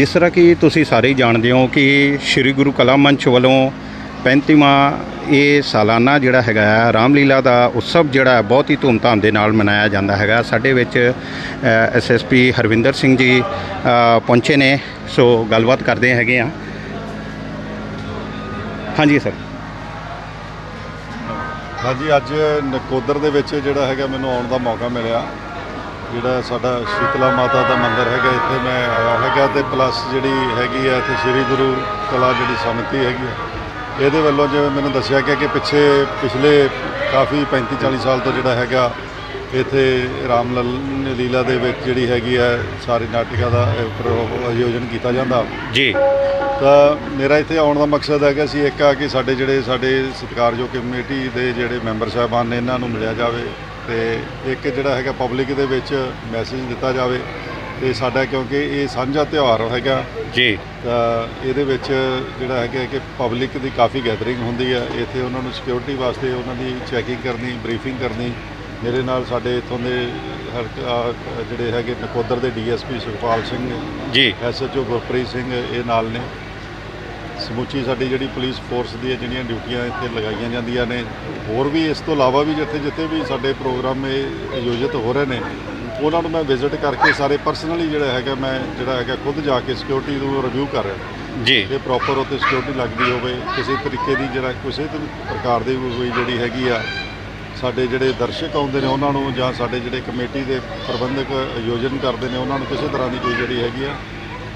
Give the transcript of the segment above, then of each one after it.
ਜਿਸ ਤਰ੍ਹਾਂ ਕਿ ਤੁਸੀਂ ਸਾਰੇ ਹੀ ਜਾਣਦੇ ਹੋ ਕਿ ਸ੍ਰੀ ਗੁਰੂ ਕਲਾ ਮੰਚ ਵੱਲੋਂ 35ਵਾਂ ਇਹ ਸਾਲਾਨਾ ਜਿਹੜਾ ਹੈਗਾ ਆ ਰਾਮਲੀਲਾ ਦਾ ਉਤਸਵ ਜਿਹੜਾ ਬਹੁਤ ਹੀ ਧੂਮਧਾਮ ਦੇ ਨਾਲ ਮਨਾਇਆ ਜਾਂਦਾ ਹੈਗਾ। ਸਾਡੇ ਵਿੱਚ ਐਸਐਸਪੀ ਹਰਵਿੰਦਰ ਸਿੰਘ ਜੀ ਪਹੁੰਚੇ ਨੇ। ਸੋ ਗੱਲਬਾਤ ਕਰਦੇ ਹੈਗੇ ਆ ਹਾਂਜੀ ਸਰ। ਹਾਂਜੀ, ਅੱਜ ਨਕੋਦਰ ਦੇ ਵਿੱਚ ਜਿਹੜਾ ਹੈਗਾ ਮੈਨੂੰ ਆਉਣ ਦਾ ਮੌਕਾ ਮਿਲਿਆ। ਜਿਹੜਾ ਸਾਡਾ ਸ਼ੀਤਲਾ ਮਾਤਾ ਦਾ ਮੰਦਿਰ ਹੈਗਾ ਇੱਥੇ ਮੈਂ ਆਇਆ ਹੈਗਾ ਤੇ ਪਲੱਸ ਜਿਹੜੀ ਹੈਗੀ ਆ ਇੱਥੇ ਸ੍ਰੀ ਗੁਰੂ ਕਲਾ ਜਿਹੜੀ ਸਮਿਤੀ ਹੈਗੀ ਆ ਇਹਦੇ ਵੱਲੋਂ ਜਿਵੇਂ ਮੈਨੂੰ ਦੱਸਿਆ ਗਿਆ ਕਿ ਪਿੱਛੇ ਪਿਛਲੇ ਕਾਫੀ 35 40 ਸਾਲ ਤੋਂ ਜਿਹੜਾ ਹੈਗਾ ਇੱਥੇ ਰਾਮ ਲੀਲਾ ਦੇ ਵਿੱਚ ਜਿਹੜੀ ਹੈਗੀ ਹੈ ਸਾਰੀ ਨਾਟਿਕਾ ਦਾ ਆਯੋਜਨ ਕੀਤਾ ਜਾਂਦਾ। ਜੀ। ਤਾਂ ਮੇਰਾ ਇੱਥੇ ਆਉਣ ਦਾ ਮਕਸਦ ਹੈਗਾ ਸੀ ਇੱਕ ਆ ਕਿ ਸਾਡੇ ਜਿਹੜੇ ਸਾਡੇ ਸਤਿਕਾਰਯੋਗ ਕਮੇਟੀ ਦੇ ਜਿਹੜੇ ਮੈਂਬਰ ਸਾਹਿਬਾਨ ਨੇ ਇਹਨਾਂ ਨੂੰ ਮਿਲਿਆ ਜਾਵੇ। ਤੇ ਇੱਕ ਜਿਹੜਾ ਹੈਗਾ ਪਬਲਿਕ ਦੇ ਵਿੱਚ ਮੈਸੇਜ ਦਿੱਤਾ ਜਾਵੇ ਤੇ ਸਾਡਾ ਕਿਉਂਕਿ ਇਹ ਸਾਂਝਾ ਤਿਉਹਾਰ ਹੈਗਾ। ਜੀ। ਤਾਂ ਇਹਦੇ ਵਿੱਚ ਜਿਹੜਾ ਹੈਗਾ ਕਿ ਪਬਲਿਕ ਦੀ ਕਾਫੀ ਗੈਦਰਿੰਗ ਹੁੰਦੀ ਹੈ। ਇੱਥੇ ਉਹਨਾਂ ਨੂੰ ਸਿਕਿਉਰਿਟੀ ਵਾਸਤੇ ਉਹਨਾਂ ਦੀ ਚੈਕਿੰਗ ਕਰਨੀ ਬਰੀਫਿੰਗ ਕਰਨੀ। ਮੇਰੇ ਨਾਲ ਸਾਡੇ ਇੱਥੋਂ ਦੇ ਹਰ- ਜਿਹੜੇ ਹੈਗੇ ਨਕੋਦਰ ਦੇ ਡੀਐਸਪੀ ਸੁਖਪਾਲ ਸਿੰਘ ਜੀ। ਐਸਐਚਓ ਗੁਰਪ੍ਰੀਤ ਸਿੰਘ ਇਹ ਨਾਲ ਨੇ। ਸਮੁੱਚੀ ਸਾਡੀ ਜਿਹੜੀ ਪੁਲਿਸ ਫੋਰਸ ਦੀਆਂ ਜਿਹੜੀਆਂ ਡਿਊਟੀਆਂ ਇੱਥੇ ਲਗਾਈਆਂ ਜਾਂਦੀਆਂ ਨੇ ਹੋਰ ਵੀ ਇਸ ਤੋਂ ਇਲਾਵਾ ਵੀ ਜਿੱਥੇ ਜਿੱਥੇ ਵੀ ਸਾਡੇ ਪ੍ਰੋਗਰਾਮ ਇਹ ਆਯੋਜਿਤ ਹੋ ਰਹੇ ਨੇ ਉਹਨਾਂ ਨੂੰ ਮੈਂ ਵਿਜ਼ਿਟ ਕਰਕੇ ਸਾਰੇ ਪਰਸਨਲੀ ਜਿਹੜਾ ਹੈਗਾ ਮੈਂ ਜਿਹੜਾ ਹੈਗਾ ਖੁਦ ਜਾ ਕੇ ਸਿਕਿਉਰਿਟੀ ਨੂੰ ਰਿਵਿਊ ਕਰ ਰਿਹਾ। ਜੀ। ਕਿ ਪ੍ਰੋਪਰ ਉੱਥੇ ਸਿਕਿਉਰਿਟੀ ਲੱਗਦੀ ਹੋਵੇ ਕਿਸੇ ਤਰੀਕੇ ਦੀ ਜਿਹੜਾ ਕਿਸੇ ਪ੍ਰਕਾਰ ਦੀ ਕੋਈ ਜਿਹੜੀ ਹੈਗੀ ਆ ਸਾਡੇ ਜਿਹੜੇ ਦਰਸ਼ਕ ਆਉਂਦੇ ਨੇ ਉਹਨਾਂ ਨੂੰ ਜਾਂ ਸਾਡੇ ਜਿਹੜੇ ਕਮੇਟੀ ਦੇ ਪ੍ਰਬੰਧਕ ਆਯੋਜਨ ਕਰਦੇ ਨੇ ਉਹਨਾਂ ਨੂੰ ਕਿਸੇ ਤਰ੍ਹਾਂ ਦੀ ਕੋਈ ਜਿਹੜੀ ਹੈਗੀ ਆ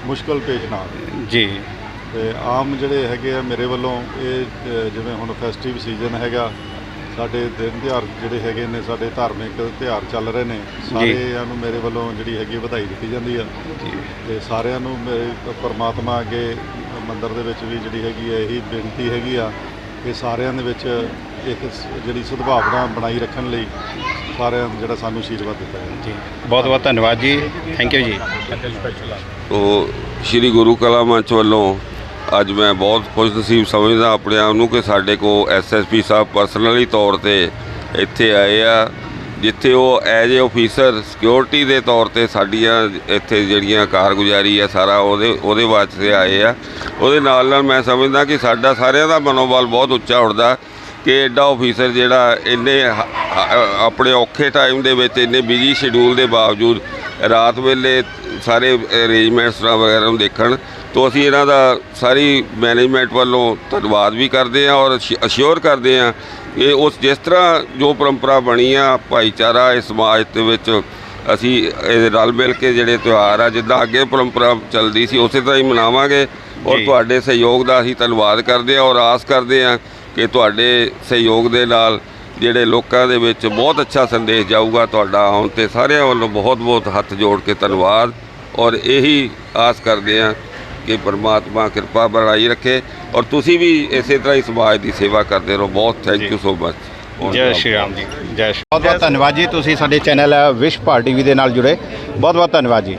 ਮੁਸ਼ਕਲ ਪੇਸ਼ ਨਾ ਆਵੇ। ਜੀ। ਤੇ ਆਮ ਜਿਹੜੇ ਹੈਗੇ ਆ ਮੇਰੇ ਵੱਲੋਂ ਇਹ ਜਿਵੇਂ ਹੁਣ ਫੈਸਟੀਵ ਸੀਜ਼ਨ ਹੈਗਾ ਸਾਡੇ ਦਿਨ ਤਿਉਹਾਰ ਜਿਹੜੇ ਹੈਗੇ ਨੇ ਸਾਡੇ ਧਾਰਮਿਕ ਤਿਉਹਾਰ ਚੱਲ ਰਹੇ ਨੇ ਸਾਰਿਆਂ ਨੂੰ ਮੇਰੇ ਵੱਲੋਂ ਜਿਹੜੀ ਹੈਗੀ ਵਧਾਈ ਦਿੱਤੀ ਜਾਂਦੀ ਆ। ਤੇ ਸਾਰਿਆਂ ਨੂੰ ਮੇਰੇ ਪਰਮਾਤਮਾ ਅੱਗੇ ਮੰਦਿਰ ਦੇ ਵਿੱਚ ਵੀ ਜਿਹੜੀ ਹੈਗੀ ਹੈ ਇਹੀ ਬੇਨਤੀ ਹੈਗੀ ਆ ਕਿ ਸਾਰਿਆਂ ਦੇ ਵਿੱਚ ਇੱਕ ਜਿਹੜੀ ਸਦਭਾਵਨਾ ਬਣਾਈ ਰੱਖਣ ਲਈ ਸਾਰਿਆਂ ਨੂੰ ਜਿਹੜਾ ਸਾਨੂੰ ਆਸ਼ੀਰਵਾਦ ਦਿੱਤਾ ਜਾਵੇ। ਜੀ। ਬਹੁਤ ਬਹੁਤ ਧੰਨਵਾਦ ਜੀ। ਥੈਂਕ ਯੂ ਜੀ। ਉਹ ਸ੍ਰੀ ਗੁਰੂ ਕਲਾ ਮੰਚ ਵੱਲੋਂ ਅੱਜ ਮੈਂ ਬਹੁਤ ਖੁਸ਼ ਖੁਸ਼ਨਸੀਬ ਸਮਝਦਾ ਆਪਣੇ ਆਪ ਨੂੰ ਕਿ ਸਾਡੇ ਕੋ ਐਸਐਸਪੀ ਸਾਹਿਬ ਪਰਸਨਲੀ ਤੌਰ ਤੇ ਇੱਥੇ ਆਏ ਆ, ਜਿੱਥੇ ਉਹ ਐਜ ਏ ਆਫੀਸਰ ਸਿਕਿਉਰਿਟੀ ਦੇ ਤੌਰ ਤੇ ਸਾਡੀਆਂ ਇੱਥੇ ਜਿਹੜੀਆਂ ਕਾਰਗੁਜ਼ਾਰੀ ਆ ਸਾਰਾ ਉਹਦੇ ਉਹਦੇ ਵਾਸਤੇ ਆਏ ਆ। ਉਹਦੇ ਨਾਲ ਨਾਲ ਮੈਂ ਸਮਝਦਾ ਕਿ ਸਾਡਾ ਸਾਰਿਆਂ ਦਾ ਮਨੋਬਲ ਬਹੁਤ ਉੱਚਾ ਉੱਠਦਾ ਕਿ ਐਡਾ ਆਫੀਸਰ ਜਿਹੜਾ ਇੰਨੇ ਆਪਣੇ ਔਖੇ ਟਾਈਮ ਦੇ ਵਿੱਚ, ਇੰਨੇ ਬਿਜ਼ੀ ਸ਼ਡਿਊਲ ਦੇ ਬਾਵਜੂਦ ਰਾਤ ਵੇਲੇ ਸਾਰੇ ਅਰੇਂਜਮੈਂਟਸ ਵਗੈਰਾ ਨੂੰ ਦੇਖਣ ਤੋਂ ਅਸੀਂ ਇਹਨਾਂ ਦਾ ਸਾਰੀ ਮੈਨੇਜਮੈਂਟ ਵੱਲੋਂ ਧੰਨਵਾਦ ਵੀ ਕਰਦੇ ਹਾਂ ਔਰ ਅਸ਼ੋਰ ਕਰਦੇ ਹਾਂ ਕਿ ਉਸ ਜਿਸ ਤਰ੍ਹਾਂ ਜੋ ਪਰੰਪਰਾ ਬਣੀ ਆ ਭਾਈਚਾਰਾ ਇਸ ਸਮਾਜ ਦੇ ਵਿੱਚ ਅਸੀਂ ਇਹ ਰਲ ਮਿਲ ਕੇ ਜਿਹੜੇ ਤਿਉਹਾਰ ਆ ਜਿੱਦਾਂ ਅੱਗੇ ਪਰੰਪਰਾ ਚੱਲਦੀ ਸੀ ਉਸੇ ਤਰ੍ਹਾਂ ਹੀ ਮਨਾਵਾਂਗੇ ਔਰ। ਤੁਹਾਡੇ ਸਹਿਯੋਗ ਦਾ ਅਸੀਂ ਧੰਨਵਾਦ ਕਰਦੇ ਹਾਂ ਔਰ ਆਸ ਕਰਦੇ ਹਾਂ ਕਿ ਤੁਹਾਡੇ ਸਹਿਯੋਗ ਦੇ ਨਾਲ ਜਿਹੜੇ ਲੋਕਾਂ ਦੇ ਵਿੱਚ ਬਹੁਤ ਅੱਛਾ ਸੰਦੇਸ਼ ਜਾਊਗਾ ਤੁਹਾਡਾ ਆਉਣ ਤੇ ਸਾਰਿਆਂ ਵੱਲੋਂ ਬਹੁਤ ਬਹੁਤ ਹੱਥ ਜੋੜ ਕੇ ਧੰਨਵਾਦ। ਔਰ ਇਹੀ ਆਸ ਕਰਦੇ ਹਾਂ ਕਿ ਪਰਮਾਤਮਾ ਕਿਰਪਾ ਬਣਾਈ ਰੱਖੇ। ਔਰ ਤੁਸੀਂ ਵੀ ਇਸੇ ਤਰ੍ਹਾਂ ਹੀ ਸਮਾਜ ਦੀ ਸੇਵਾ ਕਰਦੇ ਰਹੋ। ਬਹੁਤ ਥੈਂਕ। ਯੂ ਸੋ ਮਚ ਜੈ ਸ਼੍ਰੀ ਰਾਮ ਜੀ। ਜੈ ਸ਼੍ਰੀ ਬਹੁਤ ਬਹੁਤ ਧੰਨਵਾਦ ਜੀ। ਤੁਸੀਂ ਸਾਡੇ ਚੈਨਲ ਵਿਸ਼ ਭਾਰ ਟੀਵੀ ਦੇ ਨਾਲ ਜੁੜੇ। ਬਹੁਤ ਬਹੁਤ ਧੰਨਵਾਦ ਜੀ।